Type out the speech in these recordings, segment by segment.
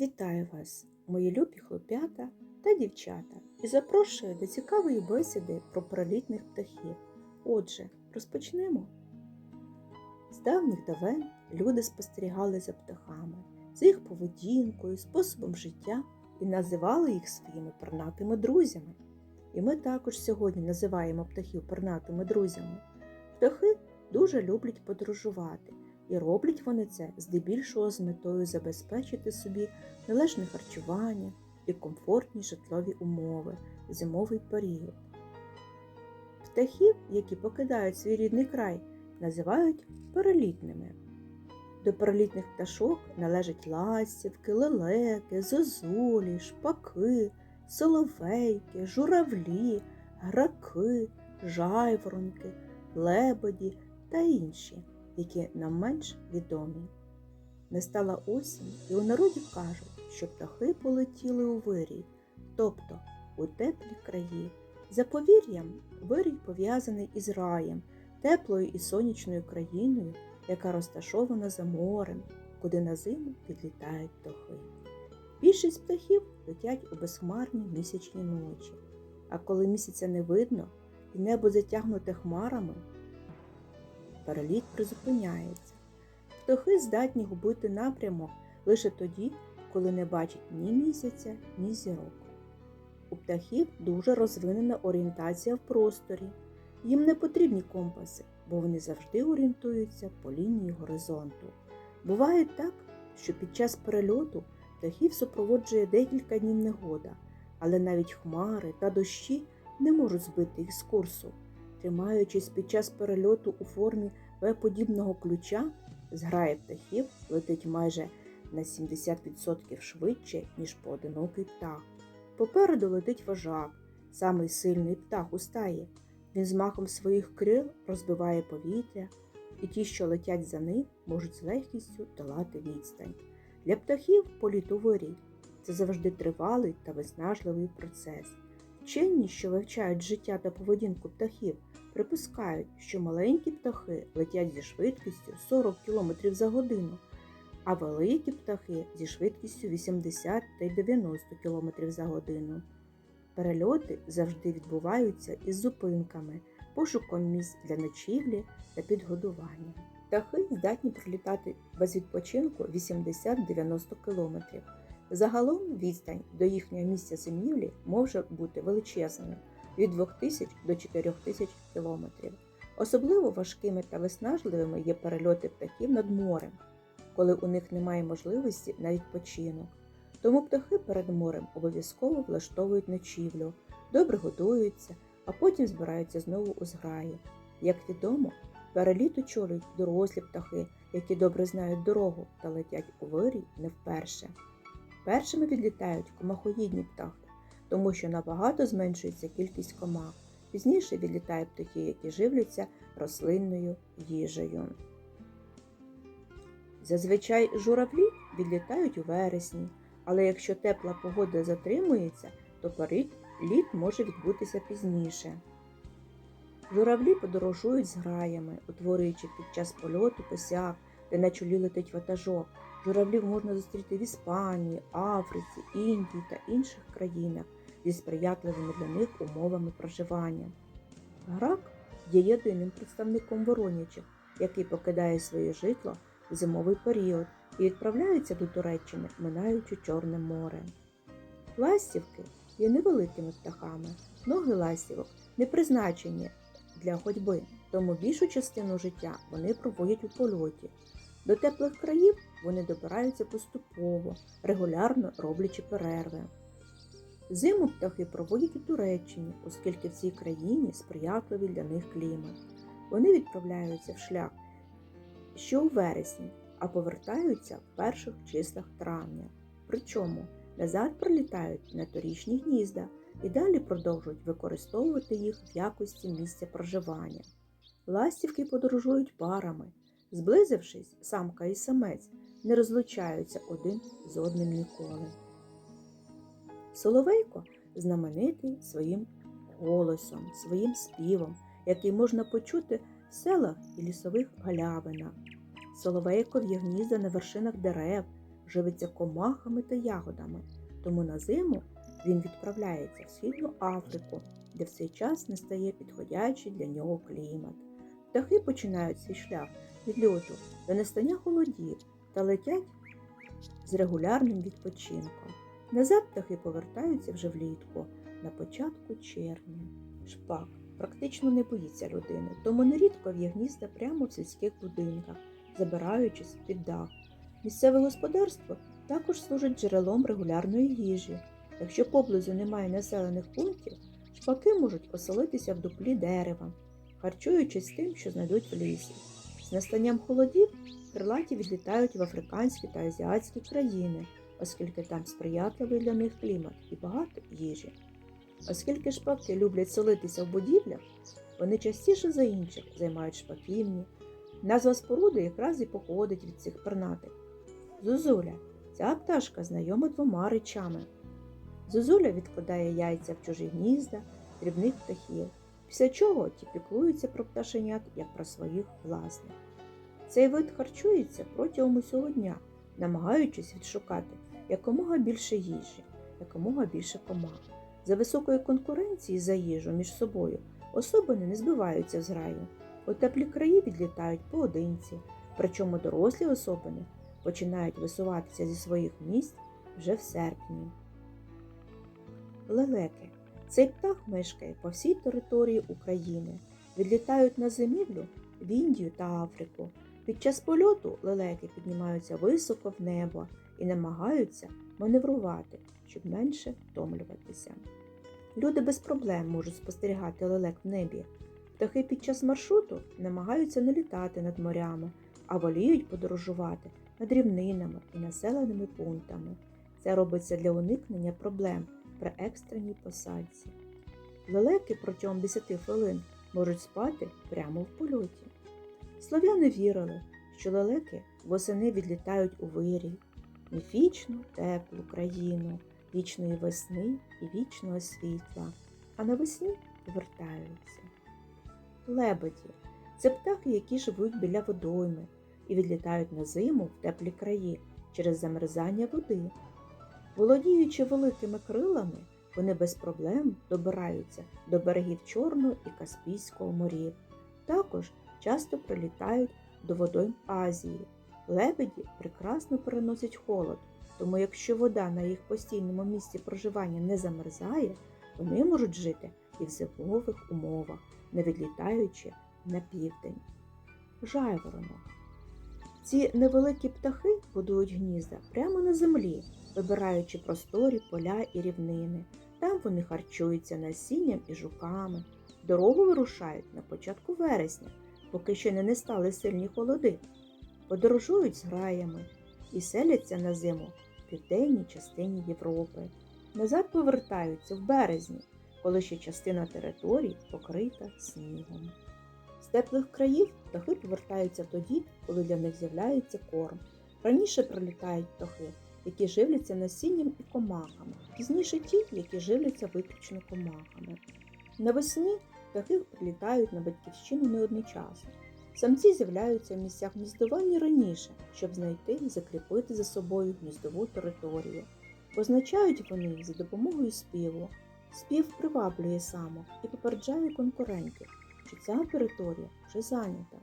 Вітаю вас, мої любі хлоп'ята та дівчата, і запрошую до цікавої бесіди про пролітних птахів. Отже, розпочнемо. З давніх давен люди спостерігали за птахами, за їх поведінкою, способом життя і називали їх своїми пернатими друзями. І ми також сьогодні називаємо птахів пернатими друзями. Птахи дуже люблять подорожувати, і роблять вони це здебільшого з метою забезпечити собі належне харчування і комфортні житлові умови зимовий період. Птахів, які покидають свій рідний край, називають перелітними. До перелітних пташок належать ластівки, лелеки, зозулі, шпаки, соловейки, журавлі, граки, жайворонки, лебеді та інші, які нам менш відомі. Настала осінь, і у народі кажуть, що птахи полетіли у вирій, тобто у теплі краї. За повір'ям, вирій пов'язаний із раєм, теплою і сонячною країною, яка розташована за морем, куди на зиму підлітають птахи. Більшість птахів летять у безхмарні місячні ночі, а коли місяця не видно і небо затягнуте хмарами, переліт призупиняється. Птахи здатні губити напрямок лише тоді, коли не бачать ні місяця, ні зірок. У птахів дуже розвинена орієнтація в просторі. Їм не потрібні компаси, бо вони завжди орієнтуються по лінії горизонту. Буває так, що під час перельоту птахів супроводжує декілька днів негода, але навіть хмари та дощі не можуть збити їх з курсу. Тримаючись під час перельоту у формі В-подібного ключа, зграя птахів летить майже на 70% швидше, ніж поодинокий птах. Попереду летить вожак, самий сильний птах у стаї. Він з махом своїх крил розбиває повітря, і ті, що летять за ним, можуть з легкістю долати відстань. Для птахів політ у це завжди тривалий та виснажливий процес. Вчені, що вивчають життя та поведінку птахів, припускають, що маленькі птахи летять зі швидкістю 40 км за годину, а великі птахи зі швидкістю 80 та й 90 км за годину. Перельоти завжди відбуваються із зупинками, пошуком місць для ночівлі та підгодування. Птахи здатні пролітати без відпочинку 80-90 км. Загалом відстань до їхнього місця зимівлі може бути величезною від 2000 до 4000 км. Особливо важкими та виснажливими є перельоти птахів над морем, коли у них немає можливості на відпочинок. Тому птахи перед морем обов'язково влаштовують ночівлю, добре годуються, а потім збираються знову у зграї. Як відомо, переліт очолюють дорослі птахи, які добре знають дорогу та летять у вирій не вперше. Першими відлітають комахоїдні птахи, тому що набагато зменшується кількість комах. Пізніше відлітають птахи, які живляться рослинною їжею. Зазвичай журавлі відлітають у вересні, але якщо тепла погода затримується, то переліт може відбутися пізніше. Журавлі подорожують з граями, утворюючи під час польоту посяг, де на чолі летить ватажок. Журавлів можна зустріти в Іспанії, Африці, Індії та інших країнах зі сприятливими для них умовами проживання. Грак є єдиним представником воронячих, який покидає своє житло в зимовий період і відправляється до Туреччини, минаючи Чорне море. Ластівки є невеликими птахами, ноги ластівок не призначені для ходьби, тому більшу частину життя вони проводять у польоті. До теплих країв вони добираються поступово, регулярно роблячи перерви. Зиму птахи проводять у Туреччині, оскільки в цій країні сприятливий для них клімат. Вони відправляються в шлях ще у вересні, а повертаються в перших числах травня. Причому назад прилітають на торічні гнізда і далі продовжують використовувати їх в якості місця проживання. Ластівки подорожують парами. Зблизившись, самка і самець не розлучаються один з одним ніколи. Соловейко знаменитий своїм голосом, своїм співом, який можна почути в селах і лісових галявинах. Соловейкові гнізда на вершинах дерев, живиться комахами та ягодами, тому на зиму він відправляється в Східну Африку, де в цей час не стає підходячий для нього клімат. Птахи починають свій шлях від льоту до настання холодів та летять з регулярним відпочинком. Назад птахи повертаються вже влітку, на початку червня. Шпак практично не боїться людини, тому нерідко в'є гнізда прямо в сільських будинках, забираючись під дах. Місцеве господарство також служить джерелом регулярної їжі. Якщо поблизу немає населених пунктів, шпаки можуть оселитися в дуплі дерева, харчуючись тим, що знайдуть в лісі. З настанням холодів крилаті відлітають в африканські та азіатські країни, оскільки там сприятливий для них клімат і багато їжі. Оскільки шпаки люблять селитися в будівлях, вони частіше за інших займають шпаківні. Назва споруди якраз і походить від цих пернатих. Зозуля. Ця пташка знайома двома речами. Зозуля відкладає яйця в чужі гнізда, дрібних птахів, після чого ті піклуються про пташенят як про своїх власних. Цей вид харчується протягом усього дня, намагаючись відшукати якомога більше їжі, якомога більше комах. За високої конкуренції за їжу між собою особини не збиваються в зграю. У теплі краї відлітають поодинці, причому дорослі особини починають висуватися зі своїх місць вже в серпні. Лелеки. Цей птах мешкає по всій території України. Відлітають на зимівлю в Індію та Африку. Під час польоту лелеки піднімаються високо в небо і намагаються маневрувати, щоб менше втомлюватися. Люди без проблем можуть спостерігати лелек в небі. Птахи під час маршруту намагаються не літати над морями, а воліють подорожувати над рівнинами і населеними пунктами. Це робиться для уникнення проблем при екстреній посадці. Лелеки протягом 10 хвилин можуть спати прямо в польоті. Слов'яни вірили, що лелеки восени відлітають у вирій, міфічну теплу країну вічної весни і вічного світла, а навесні повертаються. Лебеді це птахи, які живуть біля водойми і відлітають на зиму в теплі краї через замерзання води. Володіючи великими крилами, вони без проблем добираються до берегів Чорного і Каспійського морів. Також часто прилітають до водойм Азії. Лебеді прекрасно переносять холод, тому якщо вода на їх постійному місці проживання не замерзає, вони можуть жити і в зимових умовах, не відлітаючи на південь. Жайворонок. Ці невеликі птахи будують гнізда прямо на землі, вибираючи просторі поля і рівнини. Там вони харчуються насінням і жуками. Дорогу вирушають на початку вересня, поки ще не настали сильні холоди. Подорожують з граями і селяться на зиму в південній частині Європи. Назад повертаються в березні, коли ще частина території покрита снігом. З теплих країв птахи повертаються тоді, коли для них з'являється корм. Раніше прилітають птахи, які живляться насінням і комахами, пізніше ті, які живляться виключно комахами. Навесні птахи прилітають на батьківщину не одночасно. Самці з'являються в місцях гніздування раніше, щоб знайти і закріпити за собою гніздову територію. Позначають вони за допомогою співу. Спів приваблює самок і попереджає конкурентів, що ця територія вже зайнята.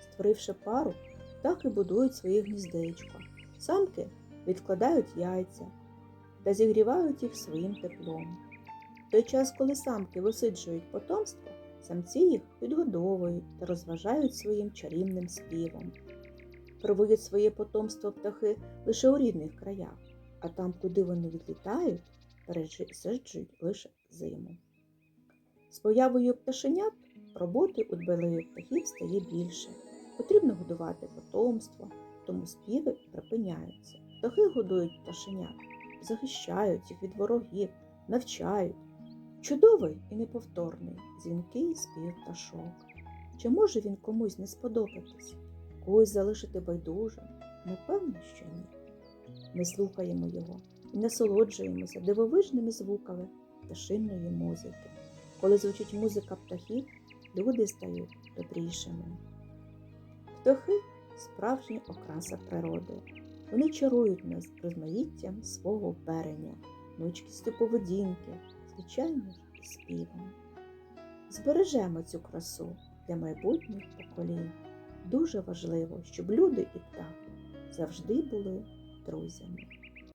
Створивши пару, птахи будують своє гніздечко. Самки відкладають яйця та зігрівають їх своїм теплом. В той час, коли самки висиджують потомство, самці їх підгодовують та розважають своїм чарівним співом. Проводять своє потомство птахи лише у рідних краях, а там, куди вони відлітають, пересиджують лише зиму. З появою пташенят роботи у дбайливих птахів стає більше. Потрібно годувати потомство, тому співи припиняються. Птахи годують пташенят, захищають їх від ворогів, навчають. Чудовий і неповторний дзвінкий спів пташок. Чи може він комусь не сподобатись, когось залишити байдужим? Напевно, що ні. Ми слухаємо його і насолоджуємося дивовижними звуками пташинної музики. Коли звучить музика птахів, люди стають добрішими. Птахи справжня окраса природи. Вони чарують нас розмаїттям свого оперення, гнучкістю поведінки, звичайно ж і співом. Збережемо цю красу для майбутніх поколінь. Дуже важливо, щоб люди і птахи завжди були друзями.